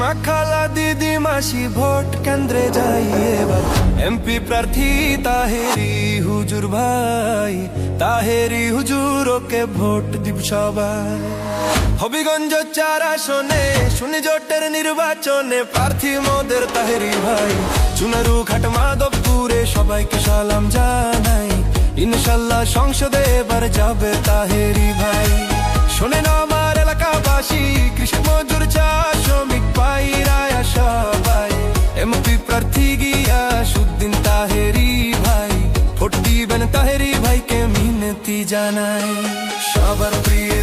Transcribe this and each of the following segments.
মাখালা দিদি মাসি, ভোট কেন্দ্রে যাই এবার। এমপি প্রার্থী তাহেরি হুজুর ভাই, তাহেরি হুজুর ওকে ভোট দিব সবাই। হবিগঞ্জ চার আসনে শুনি জোটের নির্বাচনে প্রার্থী মোদের তাহেরি ভাই। চুনারু ঘাট মাধবপুরে সবাইকে সালাম জানাই। ইনশাল্লাহ সংসদে এবার যাবে তাহেরি ভাই। শোনেন আমার এলাকাবাসী কৃষক মজুর চা, শ্রমিক পাইরায়া সবাই। এমপি প্রার্থী গিয়া সুদ্দিন তাহেরি ভাই, ভোট দিবেন তাহেরি ভাইকে মিনতি জানাই। সবার প্রিয়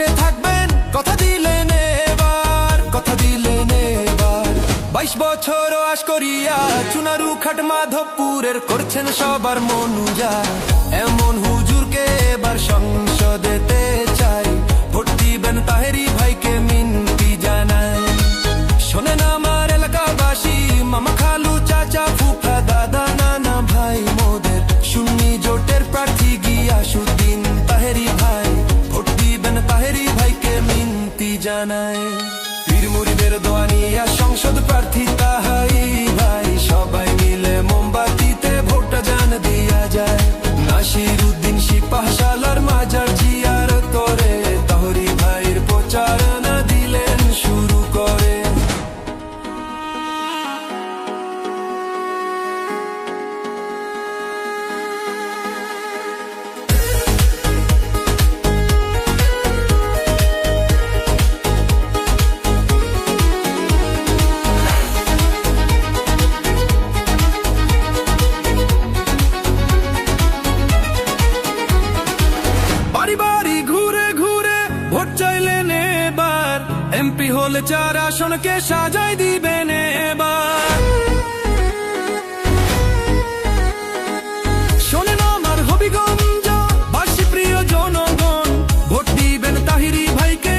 পাশে থাকবেন, কথা দিলেন এবার, কথা দিলেন এবার। বাইশ বছর আশ করিয়া চুনারু খাট মাধবপুরের করছেন সবার মনুজা এমন হুজুরকে এবার সংসদেতে চাই। ভোট দিবেন তাহেরি বাড়ি ঘুরে ঘুরে ভোট চাইলেন এবার এমপি হলে চার আসনকে সাজাই দিবেন এবার। আমার জনগণ, ভোট তাহিরি ভাইকে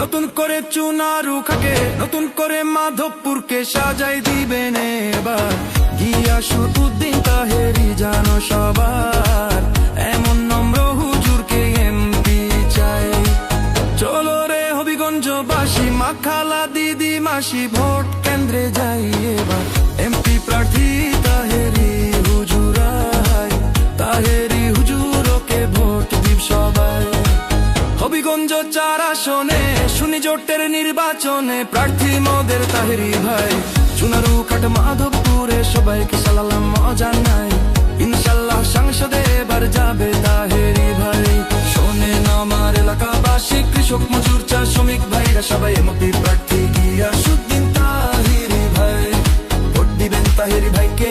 নতুন করে চুনারু খাকে, নতুন করে মাধবপুরকে সাজাই দিবেন এবার। গিয়াসুদ্দিন তাহেরি জানো সবার। এমন নম্র হুজুরকে এমপি চাই। চলো রে হবিগঞ্জ বাসী মাখালা দিদি মাসি, ভোট কেন্দ্রে যাই এবার। এমপি প্রার্থী তাহেরি হুজুরাই তাহেরি হুজুর ওকে ভোট দিব সবাই। হবিগঞ্জ চার আসনে শুনি জোটের নির্বাচনে প্রার্থী মোদের তাহেরি ভাই। চুনারু কাট মাধবপুরে সবাইকে সালালাম মজা নাই। ইনশাল্লাহ সংসদে এবার যাবে তাহেরি ভাই। শোনে আমার এলাকাবাসী, কৃষক, মজুর চা শ্রমিক ভাইরা সবাই এমপি প্রার্থী গিয়া সুদ্দিন তাহিরি ভাই। ভোট দিবেন তাহিরি ভাইকে